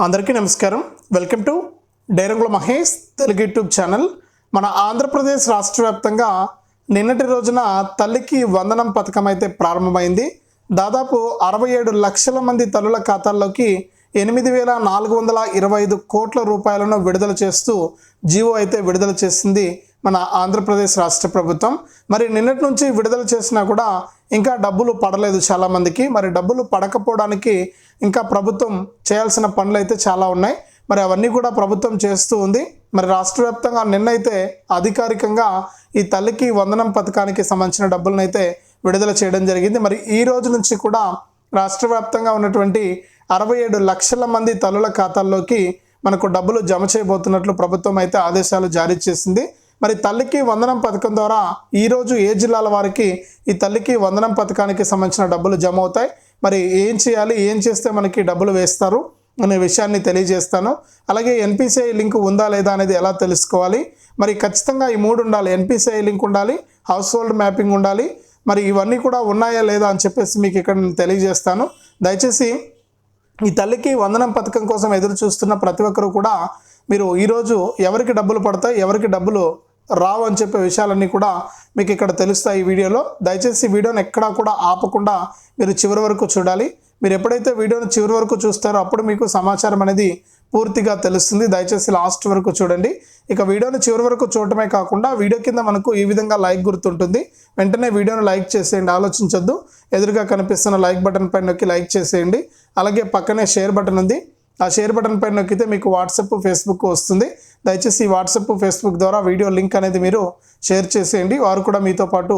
అందరికీ నమస్కారం. Welcome to డైరంగుల Mahesh Telugu YouTube channel. మన ఆంధ్రప్రదేశ్ రాష్ట్ర వ్యాప్తంగా నిన్నటి రోజున తల్లికి వందనం పథకం అయితే ప్రారంభమైంది. దాదాపు అరవై ఏడు లక్షల మంది తల్లుల ఖాతాల్లోకి ఎనిమిది వేల నాలుగు వందల ఇరవై ఐదు కోట్ల రూపాయలను విడుదల చేస్తూ జీవో అయితే విడుదల చేసింది. మన ఆంధ్రప్రదేశ్ రాష్ట్ర ప్రభుత్వం. మరి నిన్నటి నుంచి విడుదల చేసినా కూడా ఇంకా డబ్బులు పడలేదు చాలామందికి మరి డబ్బులు పడకపోవడానికి ఇంకా ప్రభుత్వం చేయాల్సిన పనులు అయితే చాలా ఉన్నాయి. మరి అవన్నీ కూడా ప్రభుత్వం చేస్తూ ఉంది. మరి రాష్ట్ర వ్యాప్తంగా నిన్నైతే అధికారికంగా ఈ తల్లికి వందనం పథకానికి సంబంధించిన డబ్బులను అయితే విడుదల చేయడం జరిగింది. మరి ఈ రోజు నుంచి కూడా రాష్ట్ర వ్యాప్తంగా ఉన్నటువంటి అరవై ఏడు లక్షల మంది తల్లుల ఖాతాల్లోకి మనకు డబ్బులు జమ చేయబోతున్నట్లు ప్రభుత్వం అయితే ఆదేశాలు జారీ చేసింది. మరి తల్లికి వందనం పథకం ద్వారా ఈరోజు ఏ జిల్లాల వారికి ఈ తల్లికి వందనం పథకానికి సంబంధించిన డబ్బులు జమ అవుతాయి? మరి ఏం చేయాలి? ఏం చేస్తే మనకి డబ్బులు వేస్తారు? అనే విషయాన్ని తెలియజేస్తాను. అలాగే ఎన్పిసిఐ లింక్ ఉందా లేదా అనేది ఎలా తెలుసుకోవాలి? మరి ఖచ్చితంగా ఈ మూడు ఉండాలి. ఎన్పిసిఐ లింక్ ఉండాలి హౌస్ హోల్డ్ మ్యాపింగ్ ఉండాలి. మరి ఇవన్నీ కూడా ఉన్నాయా లేదా అని చెప్పేసి మీకు ఇక్కడ నేను తెలియజేస్తాను. దయచేసి ఈ తల్లికి వందనం పథకం కోసం ఎదురు చూస్తున్న ప్రతి ఒక్కరూ కూడా మీరు ఈరోజు ఎవరికి డబ్బులు పడతాయి? ఎవరికి డబ్బులు రావు అని చెప్పే విషయాలన్నీ కూడా మీకు ఇక్కడ తెలుస్తాయి ఈ వీడియోలో. దయచేసి వీడియోని ఎక్కడా కూడా ఆపకుండా మీరు చివరి వరకు చూడాలి. మీరు ఎప్పుడైతే వీడియోని చివరి వరకు చూస్తారో అప్పుడు మీకు సమాచారం అనేది పూర్తిగా తెలుస్తుంది. దయచేసి లాస్ట్ వరకు చూడండి. ఇక వీడియోని చివరి వరకు చూడటమే కాకుండా వీడియో కింద మనకు ఈ విధంగా లైక్ గుర్తుంటుంది. వెంటనే వీడియోని లైక్ చేసేయండి. ఆలోచించొద్దు. ఎదురుగా కనిపిస్తున్న లైక్ బటన్ పైన నొక్కి లైక్ చేసేయండి. అలాగే పక్కనే షేర్ బటన్ ఉంది. ఆ షేర్ బటన్ పైన నొక్కితే మీకు వాట్సాప్ ఫేస్బుక్ వస్తుంది. దయచేసి వాట్సాప్ ఫేస్బుక్ ద్వారా వీడియో లింక్ అనేది మీరు షేర్ చేసేయండి. వారు కూడా మీతో పాటు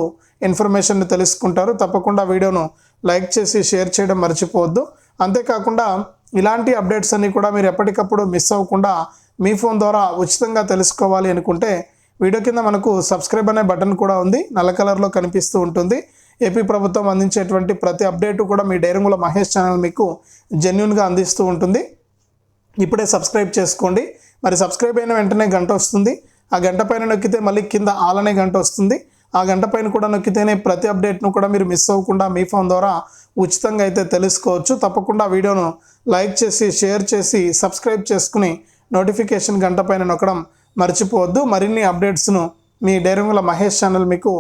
ఇన్ఫర్మేషన్ తెలుసుకుంటారు. తప్పకుండా వీడియోను లైక్ చేసి షేర్ చేయడం మర్చిపోవద్దు. అంతేకాకుండా ఇలాంటి అప్డేట్స్ అన్నీ కూడా మీరు ఎప్పటికప్పుడు మిస్ అవ్వకుండా మీ ఫోన్ ద్వారా ఉచితంగా తెలుసుకోవాలి అనుకుంటే వీడియో కింద మనకు సబ్స్క్రైబ్ అనే బటన్ కూడా ఉంది. నల్ల కలర్లో కనిపిస్తూ ఉంటుంది. ఏపీ ప్రభుత్వం అందించేటువంటి ప్రతి అప్డేటు కూడా మీ డైరంగుల మహేష్ ఛానల్ మీకు జెన్యున్గా అందిస్తూ ఉంటుంది. ఇప్పుడే సబ్స్క్రైబ్ చేసుకోండి. మరి సబ్స్క్రైబ్ అయిన వెంటనే గంట వస్తుంది. ఆ గంట పైన నొక్కితే మళ్ళీ కింద ఆల్ అనే గంట వస్తుంది. ఆ గంట పైన కూడా నొక్కితేనే ప్రతి అప్డేట్ను కూడా మీరు మిస్ అవ్వకుండా మీ ఫోన్ ద్వారా ఉచితంగా అయితే తెలుసుకోవచ్చు. తప్పకుండా వీడియోను లైక్ చేసి షేర్ చేసి సబ్స్క్రైబ్ చేసుకుని నోటిఫికేషన్ గంట పైన నొక్కడం మర్చిపోవద్దు. మరిన్ని అప్డేట్స్ను మీ డైరంగుల మహేష్ ఛానల్ మీకు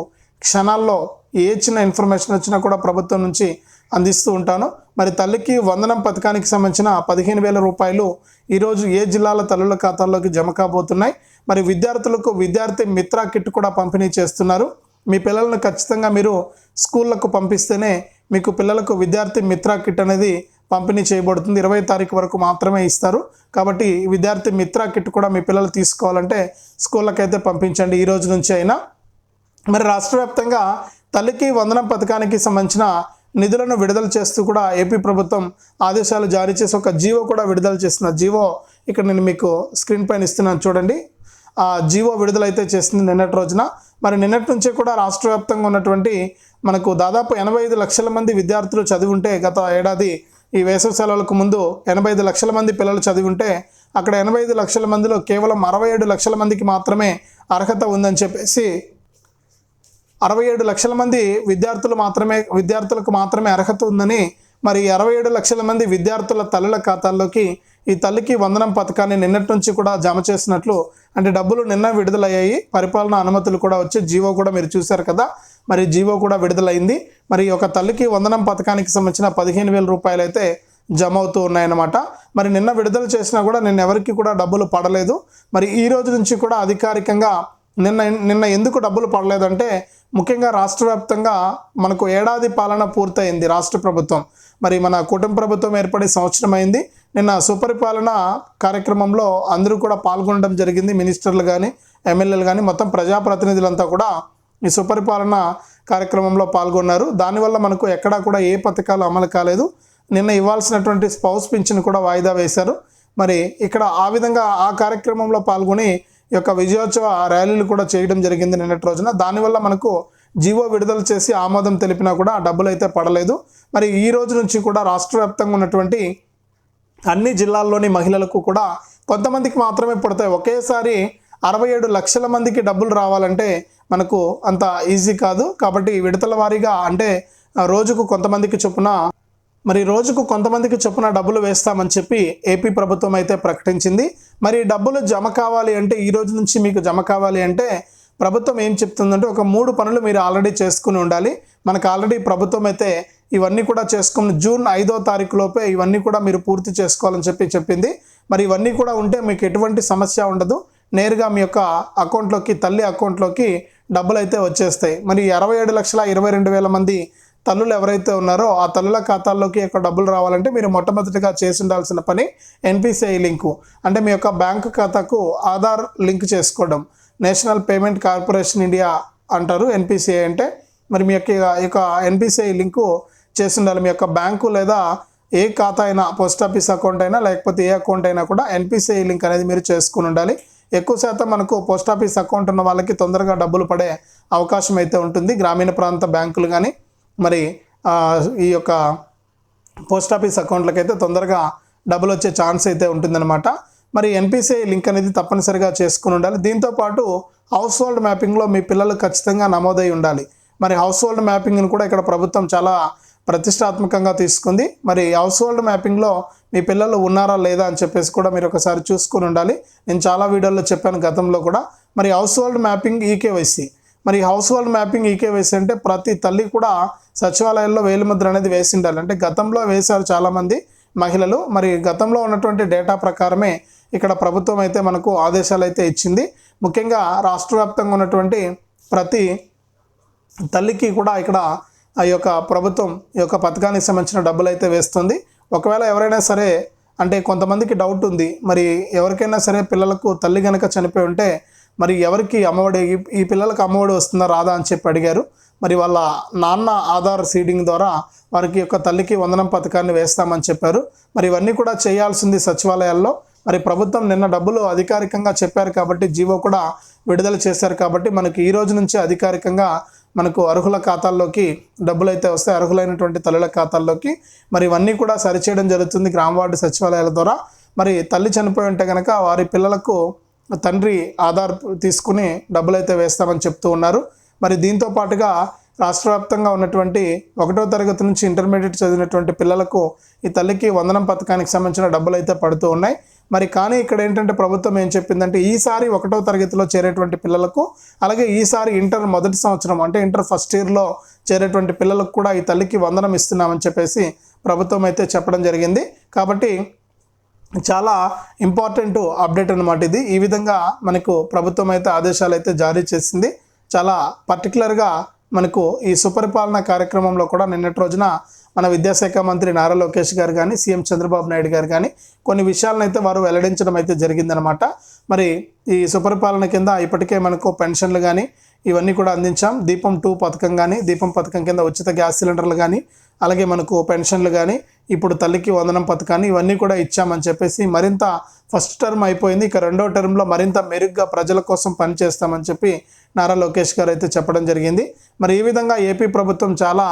క్షణాల్లో ఏ చిన్న ఇన్ఫర్మేషన్ వచ్చినా కూడా ప్రభుత్వం నుంచి అందిస్తూ ఉంటాను. మరి తల్లికి వందనం పథకానికి సంబంధించిన పదిహేను వేల రూపాయలు ఈరోజు ఏ జిల్లాల తల్లుల ఖాతాల్లోకి జమ కాబోతున్నాయి? మరి విద్యార్థులకు విద్యార్థి మిత్ర కిట్ కూడా పంపిణీ చేస్తున్నారు. మీ పిల్లలను ఖచ్చితంగా మీరు స్కూళ్ళకు పంపిస్తేనే మీకు పిల్లలకు విద్యార్థి మిత్ర కిట్ అనేది పంపిణీ చేయబడుతుంది. ఇరవై తారీఖు వరకు మాత్రమే ఇస్తారు. కాబట్టి విద్యార్థి మిత్ర కిట్ కూడా మీ పిల్లలు తీసుకోవాలంటే స్కూళ్ళకైతే పంపించండి ఈ రోజు నుంచి అయినా. మరి రాష్ట్ర వ్యాప్తంగా తల్లికి వందనం పథకానికి సంబంధించిన నిధులను విడుదల చేస్తూ కూడా ఏపీ ప్రభుత్వం ఆదేశాలు జారీ చేసి ఒక జీవో కూడా విడుదల చేసిన జీవో ఇక్కడ నేను మీకు స్క్రీన్ పైన ఇస్తున్నాను చూడండి. ఆ జీవో విడుదలైతే చేసింది నిన్నటి రోజున. మరి నిన్నటి నుంచే కూడా రాష్ట్ర వ్యాప్తంగా ఉన్నటువంటి మనకు దాదాపు ఎనభై ఐదు లక్షల మంది విద్యార్థులు చదివి ఉంటే గత ఏడాది ఈ వేసవి సెలవులకు ముందు ఎనభై ఐదు లక్షల మంది పిల్లలు చదివి ఉంటే అక్కడ ఎనభై ఐదు లక్షల మందిలో కేవలం అరవై ఏడు లక్షల మందికి మాత్రమే అర్హత ఉందని చెప్పేసి అరవై ఏడు లక్షల మంది విద్యార్థులు మాత్రమే విద్యార్థులకు మాత్రమే అర్హత ఉందని మరి అరవై ఏడు లక్షల మంది విద్యార్థుల తల్లుల ఖాతాల్లోకి ఈ తల్లికి వందనం పథకాన్ని నిన్నటి నుంచి కూడా జమ చేసినట్లు అంటే డబ్బులు నిన్న విడుదలయ్యాయి. పరిపాలన అనుమతులు కూడా వచ్చి జీవో కూడా మీరు చూశారు కదా. మరి జీవో కూడా విడుదలైంది. మరి ఒక తల్లికి వందనం పథకానికి సంబంధించిన పదిహేను వేల రూపాయలు అయితే జమ అవుతూ ఉన్నాయన్నమాట. మరి నిన్న విడుదల చేసినా కూడా నిన్న ఎవరికి కూడా డబ్బులు పడలేదు. మరి ఈ రోజు నుంచి కూడా అధికారికంగా నిన్న నిన్న ఎందుకు డబ్బులు పడలేదంటే ముఖ్యంగా రాష్ట్ర వ్యాప్తంగా మనకు ఏడాది పాలన పూర్తయింది రాష్ట్ర ప్రభుత్వం. మరి మన కుటుంబ ప్రభుత్వం ఏర్పడి సంవత్సరం అయింది నిన్న సుపరిపాలన కార్యక్రమంలో అందరూ కూడా పాల్గొనడం జరిగింది. మినిస్టర్లు కానీ ఎమ్మెల్యేలు కానీ మొత్తం ప్రజాప్రతినిధులంతా కూడా ఈ సుపరిపాలన కార్యక్రమంలో పాల్గొన్నారు. దానివల్ల మనకు ఎక్కడా కూడా ఏ పథకాలు అమలు కాలేదు. నిన్న ఇవ్వాల్సినటువంటి స్పౌస్ పింఛన్ కూడా వాయిదా వేశారు. మరి ఇక్కడ ఆ విధంగా ఆ కార్యక్రమంలో పాల్గొని యొక్క విజయోత్సవ ర్యాలీలు కూడా చేయడం జరిగింది నిన్నటి రోజున. దానివల్ల మనకు జీవో విడుదల చేసి ఆమోదం తెలిపినా కూడా డబ్బులు అయితే పడలేదు. మరి ఈ రోజు నుంచి కూడా రాష్ట్ర వ్యాప్తంగా ఉన్నటువంటి అన్ని జిల్లాల్లోని మహిళలకు కూడా కొంతమందికి మాత్రమే పడతాయి. ఒకేసారి అరవై ఏడు లక్షల మందికి డబ్బులు రావాలంటే మనకు అంత ఈజీ కాదు. కాబట్టి విడతల వారీగా అంటే రోజుకు కొంతమందికి చొప్పున మరి రోజుకు కొంతమందికి చొప్పున డబ్బులు వేస్తామని చెప్పి ఏపీ ప్రభుత్వం అయితే ప్రకటించింది. మరి డబ్బులు జమ కావాలి అంటే ఈ రోజు నుంచి మీకు జమ కావాలి అంటే ప్రభుత్వం ఏం చెప్తుందంటే ఒక మూడు పనులు మీరు ఆల్రెడీ చేసుకుని ఉండాలి. మనకు ఆల్రెడీ ప్రభుత్వం అయితే ఇవన్నీ కూడా చేసుకుని జూన్ ఐదో తారీఖు లోపే ఇవన్నీ కూడా మీరు పూర్తి చేసుకోవాలని చెప్పి చెప్పింది. మరి ఇవన్నీ కూడా ఉంటే మీకు ఎటువంటి సమస్య ఉండదు. నేరుగా మీ యొక్క అకౌంట్లోకి తల్లి అకౌంట్లోకి డబ్బులు అయితే వచ్చేస్తాయి. మరి అరవై ఏడు లక్షల ఇరవై రెండు వేల మంది తల్లులు ఎవరైతే ఉన్నారో ఆ తల్లుల ఖాతాల్లోకి యొక్క డబ్బులు రావాలంటే మీరు మొట్టమొదటిగా చేసి ఉండాల్సిన పని ఎన్పిసిఐ లింకు. అంటే మీ యొక్క బ్యాంకు ఖాతాకు ఆధార్ లింక్ చేసుకోవడం. నేషనల్ పేమెంట్ కార్పొరేషన్ ఇండియా అంటారు ఎన్పిసిఐ అంటే. మరి మీ యొక్క యొక్క ఎన్పిసిఐ లింకు చేసి ఉండాలి మీ యొక్క బ్యాంకు లేదా ఏ ఖాతా అయినా పోస్ట్ ఆఫీస్ అకౌంట్ అయినా లేకపోతే ఏ అకౌంట్ అయినా కూడా ఎన్పిసిఐ లింక్ అనేది మీరు చేసుకుని ఉండాలి. ఎక్కువ శాతం మనకు పోస్ట్ ఆఫీస్ అకౌంట్ ఉన్న వాళ్ళకి తొందరగా డబ్బులు పడే అవకాశం అయితే ఉంటుంది. గ్రామీణ ప్రాంత బ్యాంకులు కానీ మరి ఈ యొక్క పోస్ట్ ఆఫీస్ అకౌంట్లకి అయితే తొందరగా డబ్బులు వచ్చే ఛాన్స్ అయితే ఉంటుందన్నమాట. మరి ఎన్పిసిఐ లింక్ అనేది తప్పనిసరిగా చేసుకుని ఉండాలి. దీంతో పాటు హౌస్ హోల్డ్ మ్యాపింగ్లో మీ పిల్లలు ఖచ్చితంగా నమోదై ఉండాలి. మరి హౌస్ హోల్డ్ మ్యాపింగ్ని కూడా ఇక్కడ ప్రభుత్వం చాలా ప్రతిష్టాత్మకంగా తీసుకుంది. మరి హౌస్ హోల్డ్ మ్యాపింగ్లో మీ పిల్లలు ఉన్నారా లేదా అని చెప్పేసి కూడా మీరు ఒకసారి చూసుకుని ఉండాలి. నేను చాలా వీడియోల్లో చెప్పాను గతంలో కూడా. మరి హౌస్ హోల్డ్ మ్యాపింగ్ ఈకేవైసీ. మరి హౌస్ హోల్డ్ మ్యాపింగ్ ఈకేవైసీ అంటే ప్రతి తల్లి కూడా సచివాలయాల్లో వేలిముద్ర అనేది వేసి ఉండాలి అంటే గతంలో వేశారు చాలామంది మహిళలు. మరి గతంలో ఉన్నటువంటి డేటా ప్రకారమే ఇక్కడ ప్రభుత్వం అయితే మనకు ఆదేశాలు అయితే ఇచ్చింది. ముఖ్యంగా రాష్ట్ర వ్యాప్తంగా ఉన్నటువంటి ప్రతి తల్లికి కూడా ఇక్కడ ఆ యొక్క ప్రభుత్వం ఈ యొక్క పథకానికి సంబంధించిన డబ్బులు అయితే వేస్తుంది. ఒకవేళ ఎవరైనా సరే అంటే కొంతమందికి డౌట్ ఉంది. మరి ఎవరికైనా సరే పిల్లలకు తల్లి కనుక చనిపోయి ఉంటే మరి ఎవరికి అమ్మఒడి ఈ- ఈ పిల్లలకు అమ్మఒడి వస్తుందా రాదా అని చెప్పి అడిగారు. మరి వాళ్ళ నాన్న ఆధార్ సీడింగ్ ద్వారా వారికి యొక్క తల్లికి వందనం పథకాన్ని వేస్తామని చెప్పారు. మరి ఇవన్నీ కూడా చేయాల్సింది సచివాలయాల్లో. మరి ప్రభుత్వం నిన్న డబ్బులు అధికారికంగా చెప్పారు కాబట్టి జీవో కూడా విడుదల చేశారు కాబట్టి మనకి ఈ రోజు నుంచి అధికారికంగా మనకు అర్హుల ఖాతాల్లోకి డబ్బులు అయితే వస్తాయి. అర్హులైనటువంటి తల్లుల ఖాతాల్లోకి. మరి ఇవన్నీ కూడా సరిచేయడం జరుగుతుంది గ్రామ వార్డు సచివాలయాల ద్వారా. మరి తల్లి చనిపోయి ఉంటే కనుక వారి పిల్లలకు తండ్రి ఆధార్ తీసుకుని డబ్బులు అయితే వేస్తామని చెప్తూ ఉన్నారు. మరి దీంతో పాటుగా రాష్ట్ర వ్యాప్తంగా ఉన్నటువంటి ఒకటో తరగతి నుంచి ఇంటర్మీడియట్ చదివినటువంటి పిల్లలకు ఈ తల్లికి వందనం పథకానికి సంబంధించిన డబ్బులు అయితే పడుతూ ఉన్నాయి. మరి కానీ ఇక్కడ ఏంటంటే ప్రభుత్వం ఏం చెప్పిందంటే ఈసారి ఒకటో తరగతిలో చేరేటువంటి పిల్లలకు అలాగే ఈసారి ఇంటర్ మొదటి సంవత్సరం అంటే ఇంటర్ ఫస్ట్ ఇయర్లో చేరేటువంటి పిల్లలకు కూడా ఈ తల్లికి వందనం ఇస్తున్నామని చెప్పేసి ప్రభుత్వం అయితే చెప్పడం జరిగింది. కాబట్టి చాలా ఇంపార్టెంట్ అప్డేట్ అనమాట ఇది. ఈ విధంగా మనకు ప్రభుత్వం అయితే ఆదేశాలు అయితే జారీ చేసింది. చాలా పర్టికులర్గా మనకు ఈ సుపరిపాలన కార్యక్రమంలో కూడా నిన్నటి రోజున మన విద్యాశాఖ మంత్రి నారా లోకేష్ గారు కానీ సీఎం చంద్రబాబు నాయుడు గారు కానీ కొన్ని విషయాలను అయితే వారు వెల్లడించడం అయితే జరిగిందనమాట మరి ఈ సుపరిపాలన కింద ఇప్పటికే మనకు పెన్షన్లు కానీ ఇవన్నీ కూడా అందించాం. దీపం టూ పథకం కానీ దీపం పథకం కింద ఉచిత గ్యాస్ సిలిండర్లు కానీ అలాగే మనకు పెన్షన్లు కానీ ఇప్పుడు తల్లికి వందనం పథకాన్ని ఇవన్నీ కూడా ఇచ్చామని చెప్పేసి మరింత ఫస్ట్ టర్మ్ అయిపోయింది. ఇక రెండో టర్మ్లో మరింత మెరుగ్గా ప్రజల కోసం పనిచేస్తామని చెప్పి నారా లోకేష్ గారు అయితే చెప్పడం జరిగింది. మరి ఈ విధంగా ఏపీ ప్రభుత్వం చాలా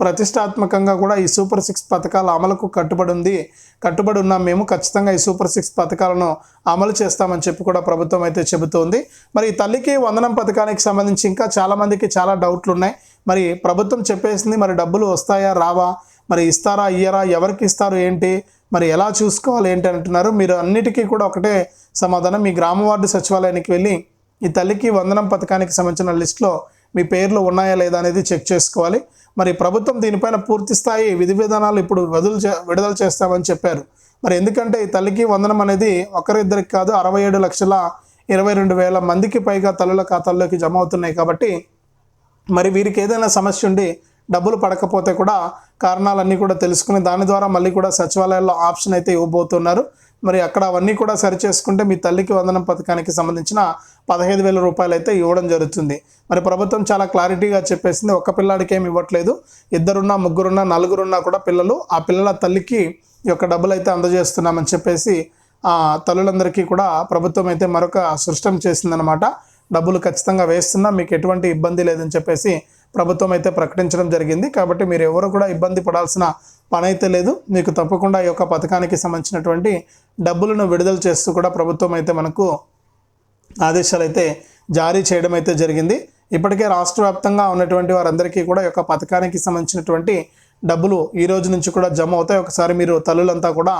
ప్రతిష్టాత్మకంగా కూడా ఈ సూపర్ సిక్స్ పథకాల అమలుకు కట్టుబడి ఉంది. కట్టుబడి ఉన్నాం మేము. ఖచ్చితంగా ఈ సూపర్ సిక్స్ పథకాలను అమలు చేస్తామని చెప్పి కూడా ప్రభుత్వం అయితే చెబుతోంది. మరి ఈ తల్లికి వందనం పథకానికి సంబంధించి ఇంకా చాలామందికి చాలా డౌట్లు ఉన్నాయి మరి ప్రభుత్వం చెప్పేసింది మరి డబ్బులు వస్తాయా రావా? మరి ఇస్తారా ఇయ్యరా ఎవరికి ఇస్తారు ఏంటి మరి ఎలా చూసుకోవాలి ఏంటి అంటున్నారు. మీరు అన్నిటికీ కూడా ఒకటే సమాధానం. మీ గ్రామ వార్డు సచివాలయానికి వెళ్ళి ఈ తల్లికి వందనం పథకానికి సంబంధించిన లిస్టులో మీ పేర్లు ఉన్నాయా లేదా అనేది చెక్ చేసుకోవాలి. మరి ప్రభుత్వం దీనిపైన పూర్తి స్థాయి విధి విధానాలు ఇప్పుడు వదులు చే విడుదల చేస్తామని చెప్పారు. మరి ఎందుకంటే ఈ తల్లికి వందనం అనేది ఒకరిద్దరికి కాదు అరవై ఏడు లక్షల ఇరవై రెండు వేల మందికి పైగా తల్లుల ఖాతాల్లోకి జమ అవుతున్నాయి కాబట్టి మరి వీరికి ఏదైనా సమస్య ఉండి డబ్బులు పడకపోతే కూడా కారణాలన్నీ కూడా తెలుసుకుని దాని ద్వారా మళ్ళీ కూడా సచివాలయాల్లో ఆప్షన్ అయితే ఇవ్వబోతున్నారు. మరి అక్కడ అవన్నీ కూడా సరి చేసుకుంటే మీ తల్లికి వందనం పథకానికి సంబంధించిన పదహైదు వేల రూపాయలు అయితే ఇవ్వడం జరుగుతుంది. మరి ప్రభుత్వం చాలా క్లారిటీగా చెప్పేసింది ఒక్క పిల్లాడికి ఏమి ఇవ్వట్లేదు. ఇద్దరున్నా ముగ్గురున్నా నలుగురున్నా కూడా పిల్లలు ఆ పిల్లల తల్లికి ఈ యొక్క డబ్బులు అయితే అందజేస్తున్నామని చెప్పేసి ఆ తల్లులందరికీ కూడా ప్రభుత్వం అయితే మరొక సృష్టం చేసిందనమాట డబ్బులు ఖచ్చితంగా వేస్తున్నా మీకు ఎటువంటి ఇబ్బంది లేదని చెప్పేసి ప్రభుత్వం అయితే ప్రకటించడం జరిగింది. కాబట్టి మీరు ఎవరు కూడా ఇబ్బంది పడాల్సిన పని అయితే లేదు. మీకు తప్పకుండా ఈ యొక్క పథకానికి సంబంధించినటువంటి డబ్బులను విడుదల చేస్తూ కూడా ప్రభుత్వం అయితే మనకు ఆదేశాలు అయితే జారీ చేయడం అయితే జరిగింది. ఇప్పటికే రాష్ట్ర వ్యాప్తంగా ఉన్నటువంటి వారందరికీ కూడా ఈ యొక్క పథకానికి సంబంధించినటువంటి డబ్బులు ఈ రోజు నుంచి కూడా జమ అవుతాయి. ఒకసారి మీరు తల్లులంతా కూడా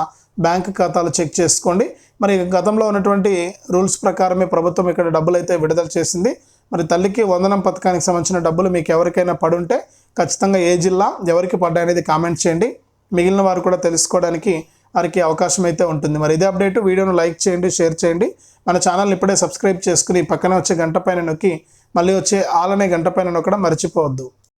బ్యాంక్ ఖాతాలు చెక్ చేసుకోండి. మరి గతంలో ఉన్నటువంటి రూల్స్ ప్రకారమే ప్రభుత్వం ఇక్కడ డబ్బులు అయితే విడుదల చేసింది. మరి తల్లికి వందనం పథకానికి సంబంధించిన డబ్బులు మీకు ఎవరికైనా పడుంటే ఖచ్చితంగా ఏ జిల్లా ఎవరికి పడ్డాయి అనేది కామెంట్ చేయండి. మిగిలిన వారు కూడా తెలుసుకోవడానికి వారికి అవకాశం అయితే ఉంటుంది. మరి ఇదే అప్డేట్. వీడియోను లైక్ చేయండి షేర్ చేయండి. మన ఛానల్ని ఇప్పుడే సబ్స్క్రైబ్ చేసుకుని పక్కన వచ్చే గంట పైన నొక్కి మళ్ళీ వచ్చే ఆలనే గంట పైన నొక్కడం మర్చిపోవద్దు.